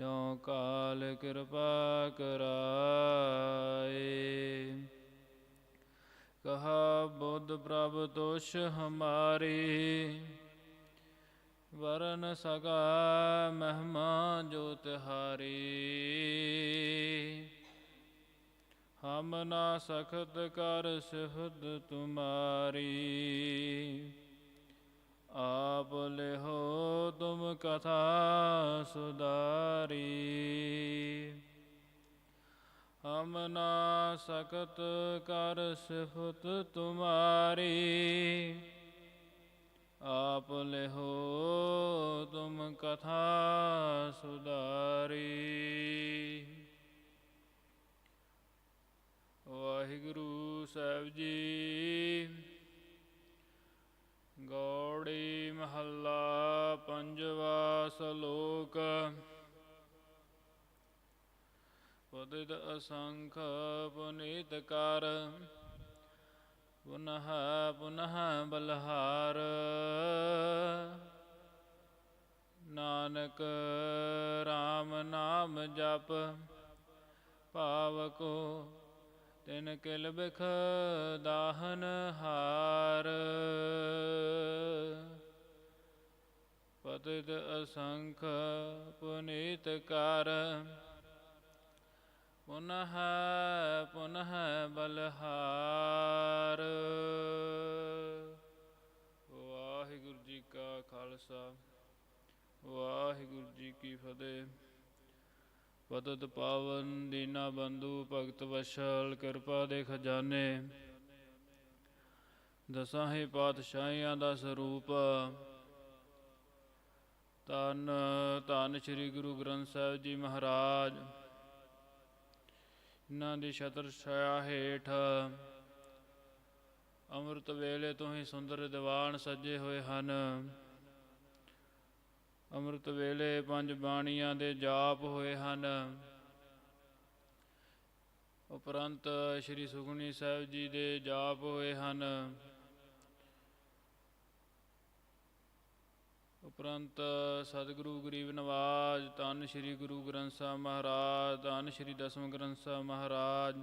ਜੋ ਕਾਲ ਕਿਰਪਾ ਕਰਾਏ। ਕਹਾ ਬੁੱਧ ਪ੍ਰਭ ਤੋਸ਼ ਹਮਾਰੀ, ਵਰਨ ਸਗਾ ਮਹਿਮਾ ਜੋ ਤਿਹਾਰੀ। ਹਮ ਨਾ ਸਖਤ ਕਰ ਸਿਫਤ ਤੁਮਾਰੀ। ਕਥਾ ਸੁਧਾਰੀ। ਹਮ ਨਾ ਸਕਤ ਕਰ ਸਿਫਤ ਤੁਮਾਰੀ, ਆਪ ਲਿਹੋ ਤੁਮ ਕਥਾ ਸੁਦਾਰੀ ਵਾਹਿਗੁਰੂ ਸਾਹਿਬ ਜੀ, ਗੌੜੀ ਮਹੱਲਾ ਪੰਜਵਾ ਸ਼ਲੋਕ। ਪਦਿਤ ਅਸੰਖ ਪੁਨੀਤ ਕਰ ਪੁਨః ਪੁਨః ਬਲਹਾਰ। ਨਾਨਕ RAM ਨਾਮ ਜਪ ਭਾਵ ਕੋ ਤਿਨ ਕਿਲ ਬਿਖ ਦਾਹਨ ਹਾਰ। ਪਤਿਤ ਅਸੰਖ ਪੁਨੀਤ ਕਰ। ਪੁਨః ਪੁਨః ਬਲਹਾਰ। ਵਾਹਿਗੁਰੂ ਜੀ ਕਾ ਖਾਲਸਾ, ਵਾਹਿਗੁਰੂ ਜੀ ਕੀ ਫਤਿਹ। ਪਤਤ ਪਾਵਨ ਦੀਨਾ ਬੰਧੂ ਭਗਤ ਵਸ਼ਲ ਕਿਰਪਾ ਦੇ ਖਜ਼ਾਨੇ। ਦਸਾਂ ਹੀ ਪਾਤਸ਼ਾਹੀਆਂ ਦਾ ਸਰੂਪ ਤਨ ਧੰਨ ਸ੍ਰੀ ਗੁਰੂ ਗ੍ਰੰਥ ਸਾਹਿਬ ਜੀ ਮਹਾਰਾਜ। ਇਹਨਾਂ ਦੀ ਛਤਰ ਛਾਇਆ ਹੇਠ ਅੰਮ੍ਰਿਤ ਵੇਲੇ ਤੋਂ ਹੀ ਸੁੰਦਰ ਦੀਵਾਨ ਸਜੇ ਹੋਏ ਹਨ। ਅੰਮ੍ਰਿਤ ਵੇਲੇ ਪੰਜ ਬਾਣੀਆਂ ਦੇ ਜਾਪ ਹੋਏ ਹਨ। ਉਪਰੰਤ ਸ੍ਰੀ ਸੁਖਮਨੀ ਸਾਹਿਬ ਜੀ ਦੇ ਜਾਪ ਹੋਏ ਹਨ। ਉਪਰੰਤ ਸਤਿਗੁਰੂ ਗਰੀਬ ਨਵਾਜ, ਧੰਨ ਸ੍ਰੀ ਗੁਰੂ ਗ੍ਰੰਥ ਸਾਹਿਬ ਮਹਾਰਾਜ, ਧੰਨ ਸ੍ਰੀ ਦਸਮ ਗ੍ਰੰਥ ਸਾਹਿਬ ਮਹਾਰਾਜ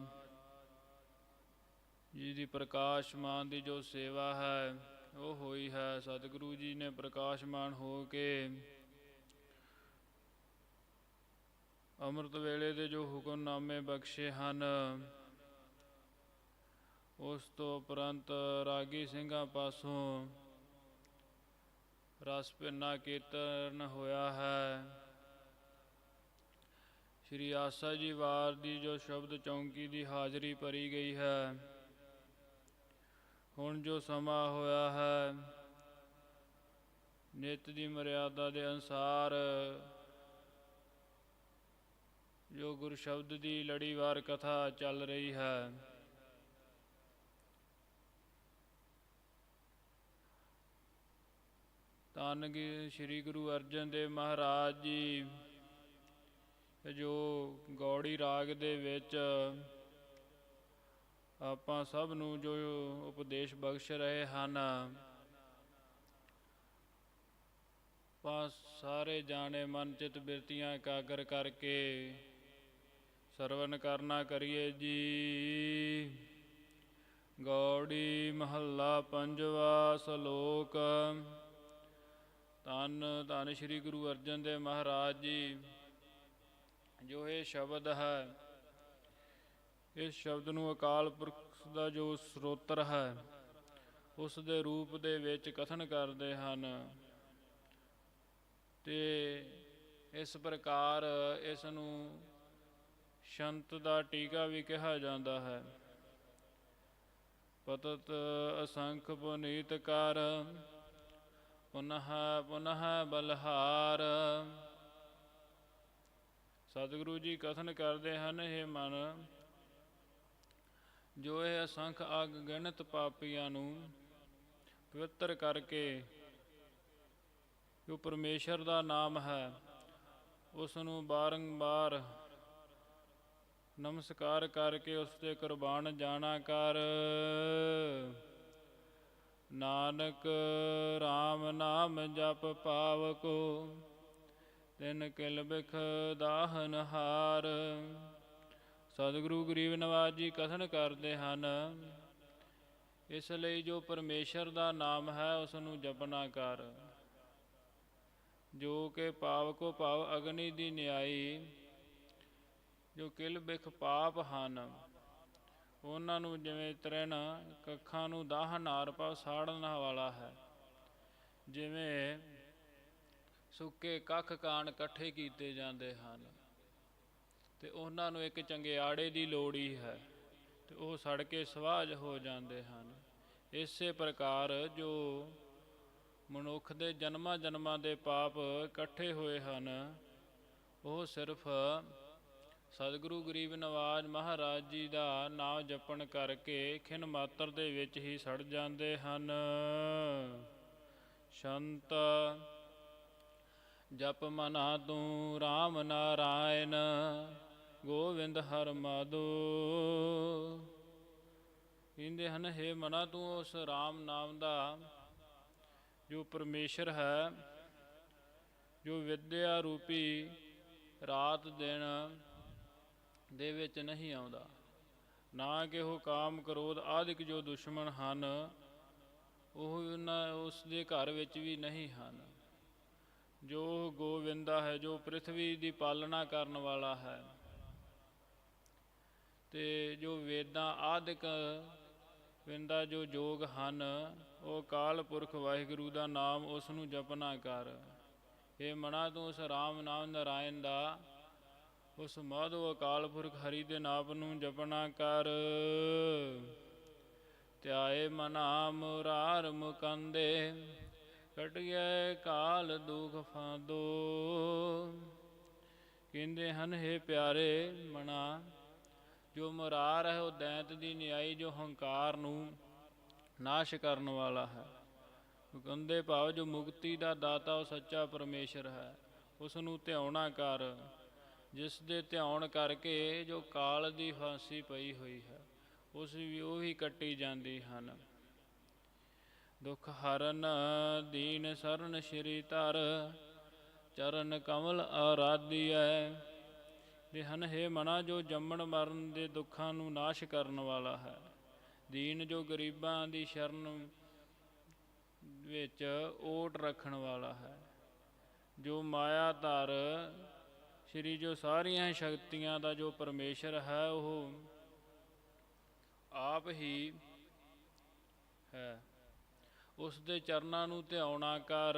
ਜੀ ਦੀ ਪ੍ਰਕਾਸ਼ਮਾਨ ਦੀ ਜੋ ਸੇਵਾ ਹੈ, ਉਹ ਹੋਈ ਹੈ। ਸਤਿਗੁਰੂ ਜੀ ਨੇ ਪ੍ਰਕਾਸ਼ਮਾਨ ਹੋ ਕੇ ਅੰਮ੍ਰਿਤ ਵੇਲੇ ਦੇ ਜੋ ਹੁਕਮਨਾਮੇ ਬਖਸ਼ੇ ਹਨ, ਉਸ ਤੋਂ ਉਪਰੰਤ ਰਾਗੀ ਸਿੰਘਾਂ ਪਾਸੋਂ ਰਸ ਪਿੰਨਾ ਕੀਰਤਨ ਹੋਇਆ ਹੈ। ਸ਼੍ਰੀ ਆਸਾ ਜੀ ਵਾਰ ਦੀ ਜੋ ਸ਼ਬਦ ਚੌਂਕੀ ਦੀ ਹਾਜ਼ਰੀ ਭਰੀ ਗਈ ਹੈ, ਹੁਣ ਜੋ ਸਮਾਂ ਹੋਇਆ ਹੈ, ਨਿਤ ਦੀ ਮਰਿਆਦਾ ਦੇ ਅਨਸਾਰ ਜੋ ਗੁਰ ਸ਼ਬਦ ਦੀ ਲੜੀਵਾਰ ਕਥਾ ਚੱਲ ਰਹੀ ਹੈ। ਧੰਨ ਗੀ ਸ੍ਰੀ ਗੁਰੂ ਅਰਜਨ ਦੇਵ ਮਹਾਰਾਜ ਜੀ, ਜੋ ਗੌੜੀ ਰਾਗ ਦੇ ਵਿੱਚ ਆਪਾਂ ਸਭ ਨੂੰ ਜੋ ਉਪਦੇਸ਼ ਬਖਸ਼ ਰਹੇ ਹਨ, ਆਪਾਂ ਸਾਰੇ ਜਾਣੇ ਮਨ ਚਿਤ ਬਿਰਤੀਆਂ ਇਕਾਗਰ ਕਰਕੇ ਸਰਵਨ ਕਰਨਾ ਕਰੀਏ ਜੀ। ਗੌੜੀ ਮਹੱਲਾ ਪੰਜਵਾ ਸ਼ਲੋਕ ਤਨ, ਧੰਨ ਸ੍ਰੀ ਗੁਰੂ ਅਰਜਨ ਦੇਵ ਮਹਾਰਾਜ ਜੀ। ਜੋ ਇਹ ਸ਼ਬਦ ਹੈ, ਇਸ ਸ਼ਬਦ ਨੂੰ ਅਕਾਲ ਪੁਰਖ ਦਾ ਜੋ ਸਰੋਤਰ ਹੈ ਉਸ ਦੇ ਰੂਪ ਦੇ ਵਿੱਚ ਕਥਨ ਕਰਦੇ ਹਨ। ਤੇ ਇਸ ਪ੍ਰਕਾਰ ਇਸ ਨੂੰ ਸ਼ੰਤ ਦਾ ਟੀਕਾ ਵੀ ਕਿਹਾ ਜਾਂਦਾ ਹੈ। ਪਤਤ ਅਸੰਖ ਪੁਨੀਤ ਕਰ ਪੁਨః ਪੁਨః ਬਲਹਾਰ। ਸਤਿਗੁਰੂ ਜੀ ਕਥਨ ਕਰਦੇ ਹਨ ਇਹ ਮਨ, ਜੋ ਇਹ ਅਸੰਖ ਅਗ ਗਣਿਤ ਪਾਪੀਆਂ ਨੂੰ ਪਵਿੱਤਰ ਕਰਕੇ ਜੋ ਪਰਮੇਸ਼ਰ ਦਾ ਨਾਮ ਹੈ ਉਸ ਨੂੰ ਬਾਰੰਬਾਰ ਨਮਸਕਾਰ ਕਰਕੇ ਉਸ ਤੇ ਕੁਰਬਾਨ ਜਾਣਾ ਕਰ। ਨਾਨਕ RAM ਨਾਮ ਜਪ ਪਾਵਕੋ, ਤਿਨ ਕਿਲ ਬਿਖ ਦਾਹਨ ਹਾਰ। ਸਤਿਗੁਰੂ ਗਰੀਬ ਨਵਾਜ ਜੀ ਕਥਨ ਕਰਦੇ ਹਨ, ਇਸ ਲਈ ਜੋ ਪਰਮੇਸ਼ਰ ਦਾ ਨਾਮ ਹੈ ਉਸ ਨੂੰ ਜਪਣਾ ਕਰ। ਜੋ ਕਿ ਪਾਵ ਕੋ ਭਾਵ ਅਗਨੀ ਦੀ ਨਿਆਈ, ਜੋ ਕਿਲ ਬਿਖ ਪਾਪ ਹਨ। ਉਹਨਾਂ ਨੂੰ ਜਿਵੇਂ ਤ੍ਰਿਣ ਕੱਖਾਂ ਨੂੰ ਦਾਹ ਨਾਰ ਪਾ, ਸਾੜਨ ਵਾਲਾ ਹੈ। ਜਿਵੇਂ ਸੁੱਕੇ ਕੱਖ ਕਾਣ ਇਕੱਠੇ ਕੀਤੇ ਜਾਂਦੇ ਹਨ। ਤੇ ਉਹਨਾਂ ਨੂੰ ਇੱਕ ਚੰਗੇ ਆੜੇ ਦੀ ਲੋੜ ਹੀ ਹੈ ਤੇ ਉਹ ਸੜ ਕੇ ਸਵਾਜ ਹੋ ਜਾਂਦੇ ਹਨ। ਇਸੇ ਪ੍ਰਕਾਰ ਜੋ ਮਨੁੱਖ ਦੇ ਜਨਮਾਂ ਜਨਮਾਂ ਦੇ ਪਾਪ ਇਕੱਠੇ ਹੋਏ ਹਨ, ਉਹ ਸਿਰਫ ਸਤਿਗੁਰੂ ਗਰੀਬ ਨਵਾਜ ਮਹਾਰਾਜ ਜੀ ਦਾ ਨਾਮ ਜਪਣ ਕਰਕੇ ਖਿਨ ਮਾਤਰ ਦੇ ਵਿੱਚ ਹੀ ਸੜ ਜਾਂਦੇ ਹਨ। ਸ਼ੰਤ, ਜਪ ਮਨਾ ਤੂੰ RAM ਨਾਰਾਇਣ, ਗੋਵਿੰਦ ਹਰ ਮਾਧੋ। ਕਹਿੰਦੇ ਹਨ, ਹੈ ਮਨਾ ਤੂੰ, ਉਸ RAM ਨਾਮ ਦਾ ਜੋ ਪਰਮੇਸ਼ਰ ਹੈ, ਜੋ ਵਿਦਿਆ ਰੂਪੀ ਰਾਤ ਦਿਨ ਦੇ ਵਿੱਚ ਨਹੀਂ ਆਉਂਦਾ। ਨਾ ਕਿ ਉਹ ਕਾਮ ਕ੍ਰੋਧ ਆਦਿਕ ਜੋ ਦੁਸ਼ਮਣ ਹਨ, ਉਹ ਉਹਨਾਂ ਉਸ ਦੇ ਘਰ ਵਿੱਚ ਵੀ ਨਹੀਂ ਹਨ। ਜੋ ਗੋਵਿੰਦਾ ਹੈ, ਜੋ ਪ੍ਰithvi ਦੀ ਪਾਲਣਾ ਕਰਨ ਵਾਲਾ ਹੈ ਤੇ ਜੋ ਵੇਦਾਂ ਆਦਿਕ ਵਿੰਦਾ ਜੋ ਜੋਗ ਹਨ, ਉਹ ਕਾਲ ਪੁਰਖ ਵਾਹਿਗੁਰੂ ਦਾ ਨਾਮ ਉਸ ਨੂੰ ਜਪਨਾ ਕਰ। ਇਹ ਮਨਾ ਤੂੰ ਉਸ ਰਾਮ ਨਾਮ ਨਾਰਾਇਣ ਦਾ ਉਸ ਮਾਧੋ ਅਕਾਲ ਪੁਰਖ ਹਰੀ ਦੇ ਨਾਮ ਨੂੰ ਜਪਣਾ ਕਰ। ਧਿਆਏ ਮਨਾ ਮੁਰਾਰ ਮੁਕੰਦੇ ਕਟ ਗਿਆ ਕਾਲ ਦੁਖ ਫਾਦੋ। ਕਹਿੰਦੇ ਹਨ हे ਪਿਆਰੇ ਮਨਾ ਜੋ ਮੁਰਾਰ ਹੈ, ਉਹ ਦੈਂਤ ਦੀ ਨਿਆਈ, ਜੋ ਹੰਕਾਰ ਨੂੰ ਨਾਸ਼ ਕਰਨ ਵਾਲਾ ਹੈ। ਮੁਕੰਦੇ ਭਾਵ ਜੋ ਮੁਕਤੀ ਦਾ ਦਾਤਾ, ਉਹ ਸੱਚਾ ਪਰਮੇਸ਼ਰ ਹੈ। ਉਸ ਨੂੰ ਧਿਆਉਣਾ ਕਰ। ਜਿਸ ਦੇ ਧਿਆਉਣ ਕਰਕੇ ਜੋ ਕਾਲ ਦੀ ਫਾਂਸੀ ਪਈ ਹੋਈ ਹੈ, ਉਸ ਵੀ ਉਹ ਹੀ ਕੱਟੀ ਜਾਂਦੀ ਹਨ। ਦੁਖ ਹਰਨ ਦੀਨ ਸਰਨ ਸ਼੍ਰੀ ਧਰ, ਚਰਨ ਕਮਲ ਆਰਾਧਿਐ ਦੇ ਹਨ ਹੈ ਮਨਾ ਜੋ ਜੰਮਣ ਮਰਨ ਦੇ ਦੁੱਖਾਂ ਨੂੰ ਨਾਸ਼ ਕਰਨ ਵਾਲਾ ਹੈ। ਦੀਨ ਜੋ ਗਰੀਬਾਂ ਦੀ ਸ਼ਰਨ ਵਿੱਚ ਓਟ ਰੱਖਣ ਵਾਲਾ ਹੈ। ਜੋ ਮਾਇਆ ਧਰ ਸ਼੍ਰੀ ਜੋ ਸਾਰੀਆਂ ਸ਼ਕਤੀਆਂ ਦਾ ਜੋ ਪਰਮੇਸ਼ਰ ਹੈ, ਉਹ ਆਪ ਹੀ ਹੈ। ਉਸ ਦੇ ਚਰਨਾਂ ਨੂੰ ਧਿਆਉਣਾ ਕਰ।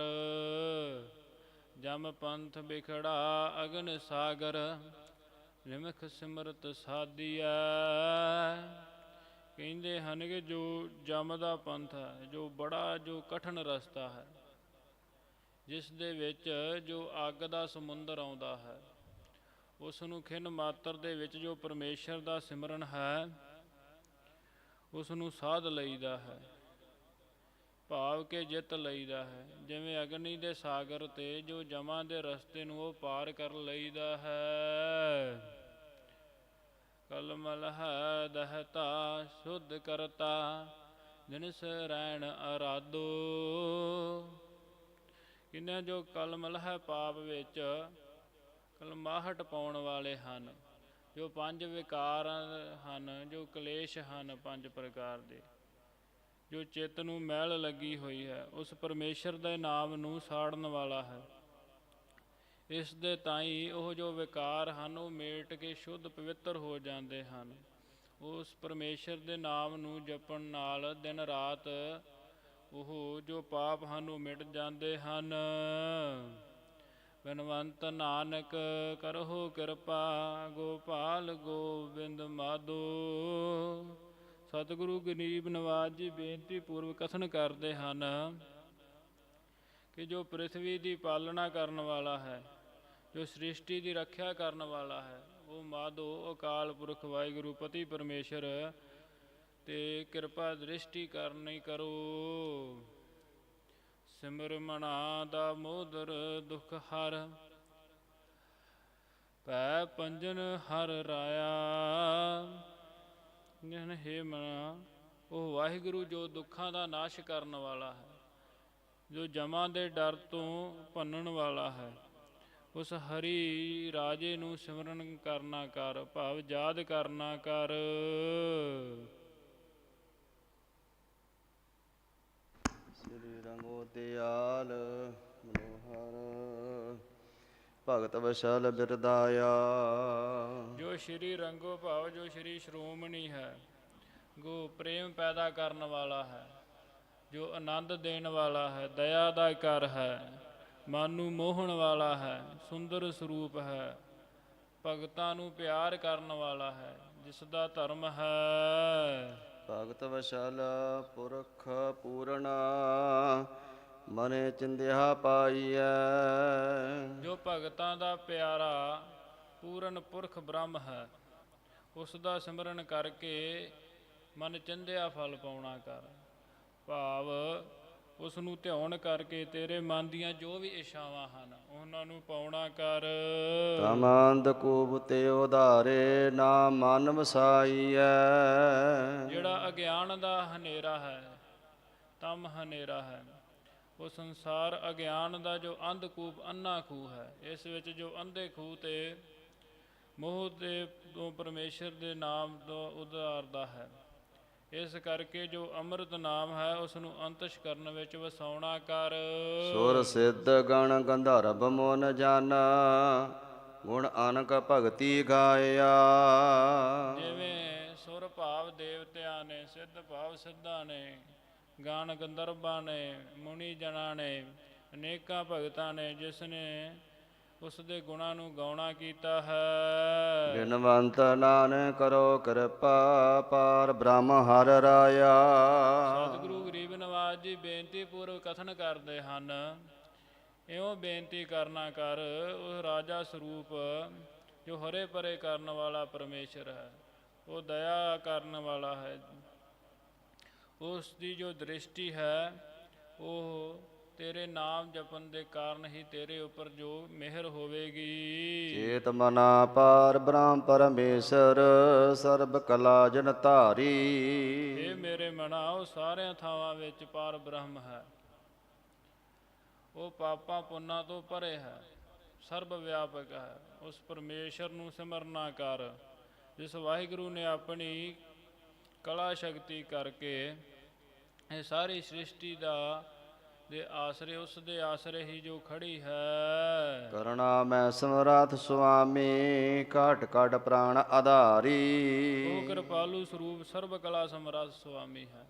ਜਮ ਪੰਥ ਵਿਖੜਾ ਅਗਨ ਸਾਗਰ ਲਿਮਖ ਸਿਮਰਤ ਸਾਦੀਆ ਕਹਿੰਦੇ ਹਨ ਕਿ ਜੋ ਜਮ ਦਾ ਪੰਥ ਹੈ, ਜੋ ਬੜਾ, ਜੋ ਕਠਨ ਰਸਤਾ ਹੈ, ਜਿਸ ਦੇ ਵਿੱਚ ਜੋ ਅੱਗ ਦਾ ਸਮੁੰਦਰ ਆਉਂਦਾ ਹੈ ਉਸ ਨੂੰ ਖਿੰਨ ਮਾਤਰ ਦੇ ਵਿੱਚ ਜੋ ਪਰਮੇਸ਼ਰ ਦਾ ਸਿਮਰਨ ਹੈ, ਉਸ ਨੂੰ ਸਾਧ ਲਈਦਾ ਹੈ। ਭਾਵ ਕੇ ਜਿੱਤ ਲਈਦਾ ਹੈ। ਜਿਵੇਂ ਅਗਨੀ ਦੇ ਸਾਗਰ ਤੇ ਜੋ ਜਮਾਂ ਦੇ ਰਸਤੇ ਨੂੰ ਉਹ ਪਾਰ ਕਰ ਲਈਦਾ ਹੈ। ਕਲਮਲ ਹੈ ਦਹਤਾ, ਸੁਧ ਕਰਤਾ ਜਿਨਸ ਰੈਣ ਅਰਾਦੋ ਕਿੰਨਾ ਜੋ ਕਲਮਲ ਹੈ ਪਾਪ ਵਿੱਚ ਕਲਮਾਹਟ ਪਾਉਣ ਵਾਲੇ ਹਨ, ਜੋ ਪੰਜ ਵਿਕਾਰ ਹਨ, ਜੋ ਕਲੇਸ਼ ਹਨ ਪੰਜ ਪ੍ਰਕਾਰ ਦੇ। ਜੋ ਚਿੱਤ ਨੂੰ ਮਹਿਲ ਲੱਗੀ ਹੋਈ ਹੈ, ਉਸ ਪਰਮੇਸ਼ਰ ਦੇ ਨਾਮ ਨੂੰ ਸਾੜਨ ਵਾਲਾ ਹੈ। ਇਸ ਦੇ ਤਾਈ ਉਹ ਜੋ ਵਿਕਾਰ ਹਨ, ਉਹ ਮੇਟ ਕੇ ਸ਼ੁੱਧ ਪਵਿੱਤਰ ਹੋ ਜਾਂਦੇ ਹਨ। ਉਸ ਪਰਮੇਸ਼ਰ ਦੇ ਨਾਮ ਨੂੰ ਜਪਣ ਨਾਲ ਦਿਨ ਰਾਤ ਉਹ ਜੋ ਪਾਪ ਹਨ, ਉਹ ਮਿਟ ਜਾਂਦੇ ਹਨ। ਬਨਵੰਤ ਨਾਨਕ ਕਰਹੁ ਕਿਰਪਾ, ਗੋਪਾਲ ਗੋਬਿੰਦ ਮਾਧੋ। ਸਤਿਗੁਰੂ ਗਰੀਬ ਨਵਾਜ ਜੀ, ਬੇਨਤੀ ਪੂਰਵ ਕਥਨ ਕਰਦੇ ਹਨ ਕਿ ਜੋ ਪ੍ਰithvi ਦੀ ਪਾਲਣਾ ਕਰਨ ਵਾਲਾ ਹੈ, ਜੋ ਸ੍ਰਿਸ਼ਟੀ ਦੀ ਰੱਖਿਆ ਕਰਨ ਵਾਲਾ ਹੈ, ਉਹ ਮਾਧੋ, ਅਕਾਲ ਪੁਰਖ ਵਾਹਿਗੁਰੂ, ਪਤੀ ਪਰਮੇਸ਼ਰ ਤੇ ਕਿਰਪਾ ਦ੍ਰਿਸ਼ਟੀ ਕਰਨੀ ਕਰੋ। ਸਿਮਰ ਦਾ ਮੋਦਰ ਦੁਖ ਹਰ। ਪੈ ਪੰਜਨ ਹਰ ਰਾਇਆ। ਜਨ ਹੈ ਮਨਾ ਉਹ ਵਾਹਿਗੁਰੂ ਜੋ ਦੁੱਖਾਂ ਦਾ ਨਾਸ਼ ਕਰਨ ਵਾਲਾ ਹੈ, ਜੋ ਜਮਾਂ ਦੇ ਡਰ ਤੋਂ ਭੰਨਣ ਵਾਲਾ ਹੈ। ਉਸ ਹਰੀ ਰਾਜੇ ਨੂੰ ਸਿਮਰਨ ਕਰਨਾ ਕਰ, ਭਾਵ ਯਾਦ ਕਰਨਾ ਕਰ। ਸ੍ਰੀ ਰੰਗੋ ਦਿਆਲ ਮਨੋਹਰ। ਭਗਤ ਵਸ਼ਲ ਬਿਰਦਾਇਆ ਜੋ ਸ਼੍ਰੀ ਰੰਗੋ ਭਾਵ, ਜੋ ਸ਼੍ਰੀ ਸ਼੍ਰੋਮਣੀ ਹੈ ਗੋ ਪ੍ਰੇਮ ਪੈਦਾ ਕਰਨ ਵਾਲਾ ਹੈ, ਜੋ ਆਨੰਦ ਦੇਣ ਵਾਲਾ ਹੈ, ਦਇਆ ਦਾ ਕਰ ਹੈ, ਮਨ ਨੂੰ ਮੋਹਣ ਵਾਲਾ ਹੈ, ਸੁੰਦਰ ਸਰੂਪ ਹੈ, ਭਗਤਾਂ ਨੂੰ ਪਿਆਰ ਕਰਨ ਵਾਲਾ ਹੈ, ਜਿਸ ਦਾ ਧਰਮ ਹੈ। ਭਗਤ ਵਸ਼ਲ ਪੁਰਖ ਪੂਰਣਾ ਮਨੇ ਚਿੰਦਿਆ ਪਾਈਐ। ਜੋ ਭਗਤਾਂ ਦਾ ਪਿਆਰਾ ਪੂਰਨ ਪੁਰਖ ਬ੍ਰਹਮ ਹੈ, ਉਸ ਦਾ ਸਿਮਰਨ ਕਰਕੇ ਮਨ ਚਿੰਦਿਆ ਫਲ ਪਾਉਣਾ ਕਰ। ਭਾਵ ਉਸ ਨੂੰ ਧਿਆਨ ਕਰਕੇ ਤੇਰੇ ਮਨ ਦੀਆਂ ਜੋ ਵੀ ਇਛਾਵਾਂ ਹਨ ਉਹਨਾਂ ਨੂੰ ਪਾਉਣਾ ਕਰ। ਤਮੰਦ ਕੂਪ ਤੇ ਉਧਾਰੇ ਨਾ ਮਨ ਵਸਾਈਐ। ਜਿਹੜਾ ਅਗਿਆਨ ਦਾ ਹਨੇਰਾ ਹੈ ਤਮ ਹਨੇਰਾ ਹੈ। ਉਹ ਸੰਸਾਰ ਅਗਿਆਨ ਦਾ ਜੋ ਅੰਧਕੂਪ ਅੰਨਾ ਖੂਹ ਹੈ ਇਸ ਵਿੱਚ ਜੋ ਅੰਧੇ ਖੂਹ ਤੇ ਮੋਹ ਦੇ ਤੋਂ ਪਰਮੇਸ਼ਰ ਦੇ ਨਾਮ ਤੋਂ ਉਧਾਰਦਾ ਹੈ। ਇਸ ਕਰਕੇ ਜੋ ਅੰਮ੍ਰਿਤ ਨਾਮ ਹੈ ਉਸ ਨੂੰ ਅੰਤਿਸ਼ ਕਰਨ ਵਿੱਚ ਵਸਾਉਣਾ ਕਰ। ਸੁਰ ਸਿੱਧ ਗਣ ਗੰਧਰਵ ਮੋਨ ਜਨ ਗੁਣ ਅਨਕ ਭਗਤੀ ਗਾਇਆ। ਜਿਵੇਂ ਸੁਰ ਭਾਵ ਦੇਵਤਿਆਂ ਨੇ ਸਿੱਧ ਭਾਵ ਸਿੱਧਾਂ ਨੇ ਗਾਨ ਗੰਧਰਵਾਂ ਨੇ ਮੁਨੀ ਜਨਾਂ ਨੇ ਅਨੇਕਾਂ ਭਗਤਾਂ ਨੇ ਜਿਸ ਨੇ ਉਸ ਦੇ ਗੁਣਾਂ ਨੂੰ ਗਾਉਣਾ ਕੀਤਾ ਹੈ। ਬਿਨਵੰਤ ਨਾਨਕ ਕਰੋ ਕਿਰਪਾ ਪਾਰ ਬ੍ਰਹਮ ਹਰ ਰਾਇਆ। ਸਤਿਗੁਰੂ ਗਰੀਬ ਨਵਾਜ ਜੀ ਬੇਨਤੀ ਪੂਰਵਕ ਕਥਨ ਕਰਦੇ ਹਨ। ਇਉਂ ਬੇਨਤੀ ਕਰਨਾ ਕਰ ਉਹ ਰਾਜਾ ਸਰੂਪ ਜੋ ਹਰੇ ਪਰੇ ਕਰਨ ਵਾਲਾ ਪਰਮੇਸ਼ਰ ਹੈ ਉਹ ਦਇਆ ਕਰਨ ਵਾਲਾ ਹੈ। ਉਸ ਦੀ ਜੋ ਦ੍ਰਿਸ਼ਟੀ ਹੈ ਉਹ ਤੇਰੇ ਨਾਮ ਜਪਣ ਦੇ ਕਾਰਨ ਹੀ ਤੇਰੇ ਉੱਪਰ ਜੋ ਮਿਹਰ ਹੋਵੇਗੀ। ਚੇਤ ਮਨਾ ਪਾਰ ਬ੍ਰਹਮ ਪਰਮੇਸ਼ਰ ਸਰਬ ਕਲਾ ਜਨ ਧਾਰੀ। ਇਹ ਮੇਰੇ ਮਨਾ ਉਹ ਸਾਰਿਆਂ ਥਾਵਾਂ ਵਿੱਚ ਪਾਰ ਬ੍ਰਹਮ ਹੈ। ਉਹ ਪਾਪਾਂ ਪੁੰਨਾਂ ਤੋਂ ਪਰੇ ਹੈ। ਸਰਬ ਵਿਆਪਕ ਹੈ। ਉਸ ਪਰਮੇਸ਼ਰ ਨੂੰ ਸਿਮਰਨਾ ਕਰ। ਜਿਸ ਵਾਹਿਗੁਰੂ ਨੇ ਆਪਣੀ ਕਲਾ ਸ਼ਕਤੀ ਕਰਕੇ ਇਹ ਸਾਰੀ ਸ੍ਰਿਸ਼ਟੀ ਦਾ ਦੇ ਆਸਰੇ ਉਸ ਦੇ ਆਸਰੇ ਹੀ ਜੋ ਖੜੀ ਹੈ। ਕਰਣਾ ਮੈਂ ਸਮਰਥ ਸੁਆਮੀ ਕਾਟ ਕਾਟ ਪ੍ਰਾਣ ਆਧਾਰੀ। ਉਹ ਕਿਰਪਾਲੂ ਸਰੂਪ ਸਰਬ ਕਲਾ ਸਮਰੱਥ ਸੁਆਮੀ ਹੈ।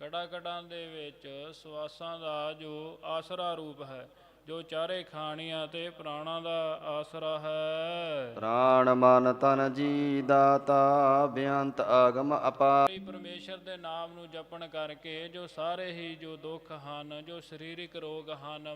ਕੜਾ ਕੜਾਂ ਦੇ ਵਿੱਚ ਸਵਾਸਾਂ ਦਾ ਜੋ ਆਸਰਾ ਰੂਪ ਹੈ ਜੋ ਚਾਰੇ ਖਾਣੀਆਂ ਤੇ ਪ੍ਰਾਣਾਂ ਦਾ ਆਸਰਾ ਹੈ। ਪ੍ਰਾਣ ਮਨ ਤਨ ਜੀ ਦਾਤਾ ਬੇਅੰਤ ਆਗਮ ਅਪਾਰ। ਪਰਮੇਸ਼ਰ ਦੇ ਨਾਮ ਨੂੰ ਜਪਣ ਕਰਕੇ ਜੋ ਸਾਰੇ ਹੀ ਜੋ ਦੁੱਖ ਹਨ ਜੋ ਸਰੀਰਿਕ ਰੋਗ ਹਨ